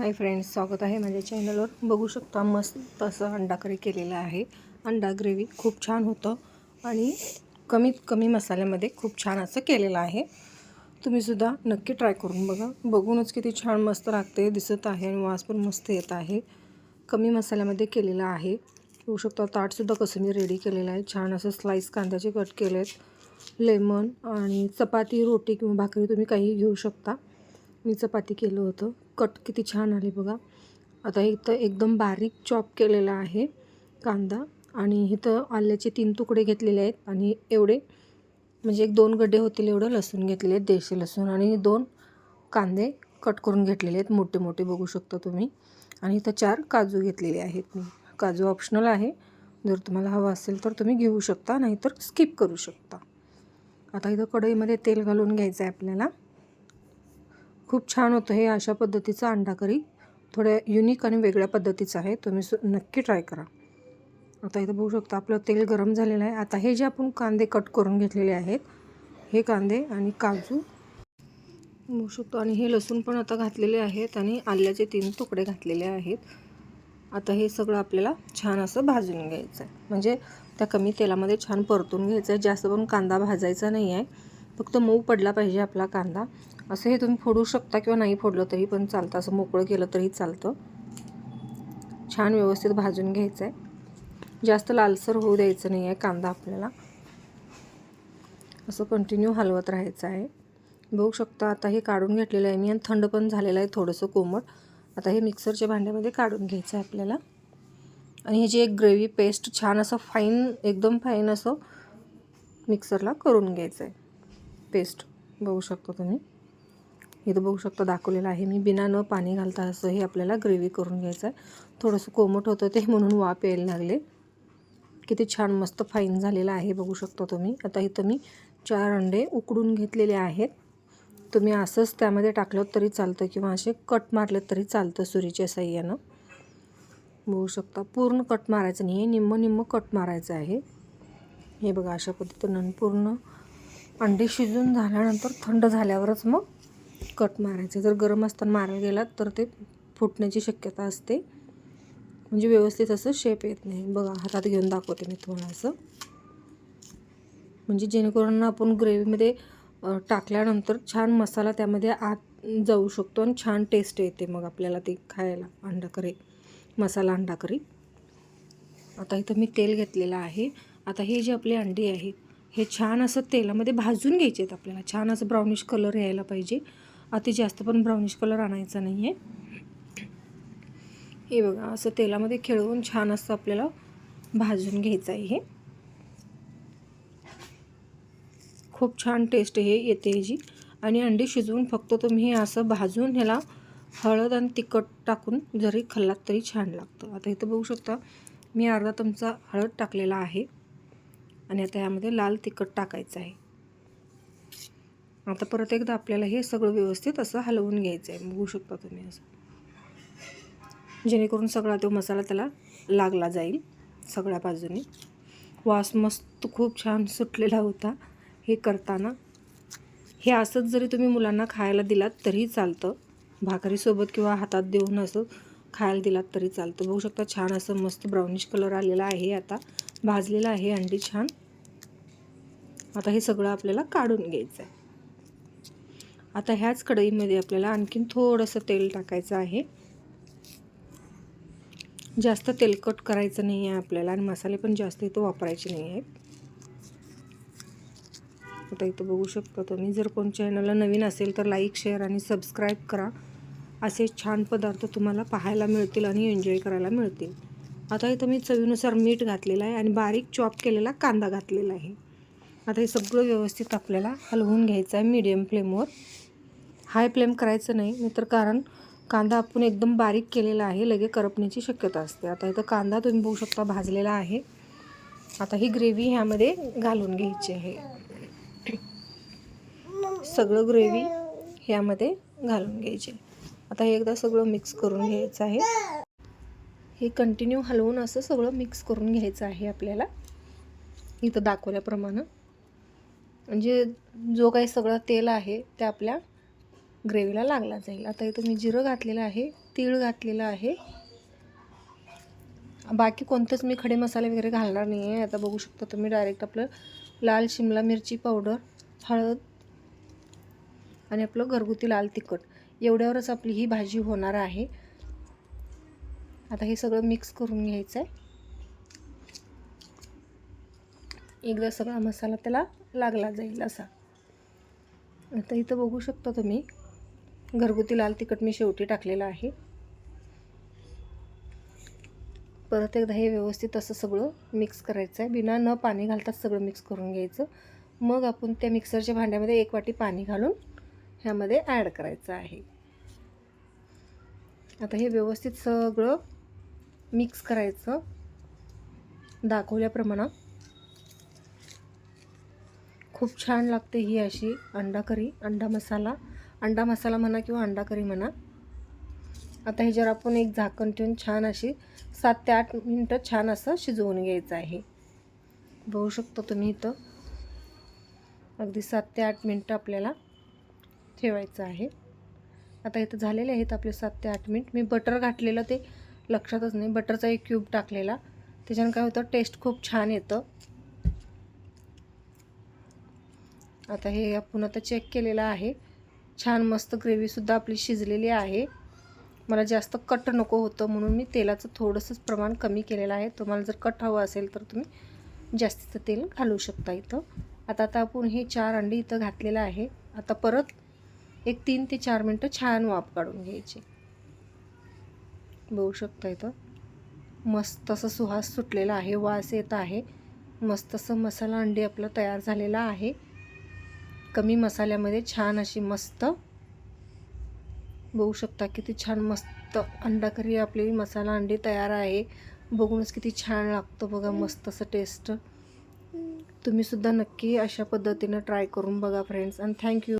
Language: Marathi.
हाय फ्रेंड्स स्वागत आहे माझ्या चॅनलवर. बघू शकता मस्त असं अंडा करी केलेलं आहे. अंडा ग्रेव्ही खूप छान होतं आणि कमीत कमी मसाल्यामध्ये खूप छान असं केलेलं आहे. तुम्हीसुद्धा नक्की ट्राय करून बघा. बघूनच किती छान मस्त लागते दिसत आहे आणि वास पण मस्त येत आहे. कमी मसाल्यामध्ये केलेलं आहे. बघू शकता ताटसुद्धा कसं मी रेडी केलेलं आहे. छान असं स्लाईस कांद्याचे कट केले आहेत लेमन आणि चपाती रोटी किंवा भाकरी तुम्ही काही घेऊ शकता. मी चपाती केलं होतं. कट किती छान आले बघा. आता इथं एकदम बारीक चॉप केलेला आहे कांदा आणि इथं आल्याचे तीन तुकडे घेतलेले आहेत आणि एवढे म्हणजे एक दोन गड्डे होतील एवढं लसूण घेतलेले आहेत देशी लसूण आणि दोन कांदे कट करून घेतलेले आहेत मोठे मोठे बघू शकता तुम्ही. आणि इथं चार काजू घेतलेले आहेत मी. काजू ऑप्शनल आहे. जर तुम्हाला हवं असेल तर तुम्ही घेऊ शकता नाहीतर स्किप करू शकता. आता इथं कढईमध्ये तेल घालून घ्यायचं आहे आपल्याला. खूप छान होतं हे अशा पद्धतीचं अंडा करी. थोड्या युनिक आणि वेगळ्या पद्धतीचं आहे. तुम्ही सु नक्की ट्राय करा. आता इथं बघू शकता आपलं तेल गरम झालेलं आहे. आता हे जे आपण कांदे कट करून घेतलेले आहेत हे कांदे आणि काजू. बघू शकतो. आणि हे लसूण पण आता घातलेले आहेत आणि आल्याचे तीन तुकडे घातलेले आहेत. आता हे सगळं आपल्याला छान असं भाजून घ्यायचं आहे म्हणजे त्या कमी तेलामध्ये छान परतून घ्यायचं आहे जास्त पण कांदा भाजायचा नाही आहे फक्त मऊ पडला पाहिजे आपला कांदा. असं हे तुम्ही फोडू शकता किंवा नाही फोडलं तरी पण चालतं. असं मोकळं केलं तरी चालतं. छान व्यवस्थित भाजून घ्यायचं आहे. जास्त लालसर होऊ द्यायचं नाही आहे कांदा आपल्याला. असं कंटिन्यू हलवत राहायचं आहे. बघू शकता आता हे काढून घेतलेलं आहे मी आणि थंड पण झालेलं आहे थोडंसं कोमट. आता हे मिक्सरच्या भांड्यामध्ये काढून घ्यायचं आहे आपल्याला. आणि ह्याची एक ग्रेव्ही पेस्ट छान असं फाईन एकदम फाईन असं मिक्सरला करून घ्यायचं आहे. पेस्ट बघू शकता तुम्ही. इथं बघू शकता दाखवलेलं आहे. मी बिना न पाणी घालता असं हे आपल्याला ग्रेव्ही करून घ्यायचं आहे. थोडंसं कोमट होतं ते म्हणून वाफ यायला लागले. किती छान मस्त फाईन झालेलं आहे बघू शकता तुम्ही. आता इथं मी चार अंडे उकडून घेतलेले आहेत. तुम्ही असंच त्यामध्ये टाकलं तरी चालतं किंवा असे कट मारलं तरी चालतं सुरीच्या साह्यानं. बघू शकता पूर्ण कट मारायचं नाही. आहे निम्म निम्म कट मारायचं आहे. हे बघा अशा पद्धतीनं पूर्ण अंडे शिजून झाल्यानंतर थंड झाल्यावरच मग कट मारायचं. जर गरम असताना मारायला गेलात तर ते फुटण्याची शक्यता असते. म्हणजे व्यवस्थित असं शेप येत नाही. बघा हातात घेऊन दाखवते मी तुम्हाला असं. म्हणजे जेणेकरून आपण ग्रेव्हीमध्ये टाकल्यानंतर छान मसाला त्यामध्ये आत जाऊ शकतो आणि छान टेस्ट येते मग आपल्याला ते खायला. अंडा करी मसाला अंडा करी आता इथं मी तेल घेतलेलं आहे. आता हे जे आपले अंडी आहेत हे छान असं तेलामध्ये भाजून घ्यायचे आहेत आपल्याला. छान असं ब्राउनिश कलर यायला पाहिजे. अति जास्त पण ब्राउनिश कलर आणायचा नाही आहे हे बघा असं तेलामध्ये खेळवून छान असं आपल्याला भाजून घ्यायचं आहे हे. खूप छान टेस्ट हे येते ह्याची आणि अंडी शिजवून फक्त तुम्ही हे असं भाजून ह्याला हळद आणि तिखट टाकून जरी खाल्लात तरी छान लागतं. आता इथं बघू शकता मी अर्धा चमचा हळद टाकलेला आहे. आणि आता यामध्ये लाल तिखट टाकायचं आहे. आता परत एकदा आपल्याला हे सगळं व्यवस्थित असं हलवून घ्यायचं आहे बघू शकता तुम्ही असं. जेणेकरून सगळा तो मसाला त्याला लागला जाईल सगळ्या बाजूने. वास मस्त खूप छान सुटलेला होता हे करताना. हे असंच जरी तुम्ही मुलांना खायला दिलात तरी चालतं. भाकरीसोबत किंवा हातात देऊन असं खायला दिलात तरी चालतं. बघू शकता छान असं मस्त ब्राउनिश कलर आलेला आहे आता. भाजलेलं आहे अंडी छान. आता हे सगळं आपल्याला काढून घ्यायचं आहे आता ह्याच कढईमध्ये आपल्याला आणखीन थोडंसं तेल टाकायचं आहे. जास्त तेलकट करायचं नाही आहे आपल्याला आणि मसाले पण जास्त इथं वापरायचे नाही आहेत. आता इथं बघू शकता तुम्ही जर कोण चॅनलला नवीन असेल तर लाईक शेअर आणि सबस्क्राईब करा. असे छान पदार्थ तुम्हाला पाहायला मिळतील आणि एन्जॉय करायला मिळतील. आता इथं मी चवीनुसार मीठ घातलेलं आहे आणि बारीक चॉप केलेला कांदा घातलेला आहे. आता हे सगळं व्यवस्थित आपल्याला हलवून घ्यायचं आहे मीडियम फ्लेमवर हाय फ्लेम करायचं नाही नाहीतर कारण कांदा आपण एकदम बारीक केलेला आहे लगे करपण्याची शक्यता असते. आता इथं कांदा तुम्ही बघू शकता भाजलेला आहे. आता ही ग्रेव्ही ह्यामध्ये घालून घ्यायची आहे. सगळं ग्रेव्ही ह्यामध्ये घालून घ्यायची. आता हे एकदा सगळं मिक्स करून घ्यायचं आहे. हे कंटिन्यू हलवून असं सगळं मिक्स करून घ्यायचं आहे आपल्याला. इथं दाखवल्याप्रमाणे. म्हणजे जो काही सगळं तेल आहे ते आपल्या ग्रेव्हीला लागला जाईल. आता इथं मी जिरं घातलेलं आहे तीळ घातलेलं आहे. बाकी कोणतेच मी खडे मसाले वगैरे घालणार नाही आहे आता बघू शकता तुम्ही डायरेक्ट आपलं लाल शिमला मिरची पावडर हळद आणि आपलं घरगुती लाल तिखट. एवढ्यावरच आपली ही भाजी होणार आहे. आता हे सगळं मिक्स करून घ्यायचं आहे एकदा सगळा मसाला त्याला लागला जाईल असा. आता इथं बघू शकता तुम्ही घरगुती लाल तिखट मी शेवटी टाकलेलं आहे. परत एकदा हे व्यवस्थित असं सगळं मिक्स करायचं आहे बिना न पाणी घालताच सगळं मिक्स करून घ्यायचं. मग आपण त्या मिक्सरच्या भांड्यामध्ये एक वाटी पाणी घालून ह्यामध्ये ॲड करायचं आहे. आता हे व्यवस्थित सगळं मिक्स करायचं. दाखवल्याप्रमाणे खूप छान लागते ही अशी अंडा करी अंडा मसाला. अंडा मसाला म्हणा किंवा अंडा करी म्हणा. आता ह्याच्यावर आपण एक झाकण ठेवून छान अशी सात ते आठ मिनटं छान असं शिजवून घ्यायचं आहे. बघू शकता तुम्ही इथं. अगदी सात ते आठ मिनटं आपल्याला ठेवायचं आहे. आता इथं झालेले आहेत आपले सात ते आठ मिनिट. मी बटर घातलेलं ते लक्षातच नाही. बटरचा एक क्यूब टाकलेला. त्याच्यानं काय होतं? टेस्ट खूप छान येतं. आता हे आपण आता चेक केलेलं आहे. छान मस्त ग्रेव्हीसुद्धा आपली शिजलेली आहे. मला जास्त कट नको होतं म्हणून मी तेलाचं थोडंसंच प्रमाण कमी केलेलं आहे. तुम्हाला जर कट हवं असेल तर तुम्ही जास्तीचं तेल घालू शकता इथं. आता आता आपण हे चार अंडी इथं घातलेलं आहे. आता परत एक तीन ते चार मिनटं छान वाफ काढून घ्यायची. बघू शकता इथं. मस्त असं सुहास सुटलेला आहे. वास येत आहे. मस्त असं मसाला अंडी आपलं तयार झालेला आहे. कमी मसाल्यामध्ये छान अशी मस्त बघू शकता किती छान मस्त अंडा करी आपली मसाला अंडी तयार आहे. बघूनच किती छान लागतं बघा मस्त असं टेस्ट तुम्हीसुद्धा नक्की अशा पद्धतीनं ट्राय करून बघा फ्रेंड्स आणि थँक्यू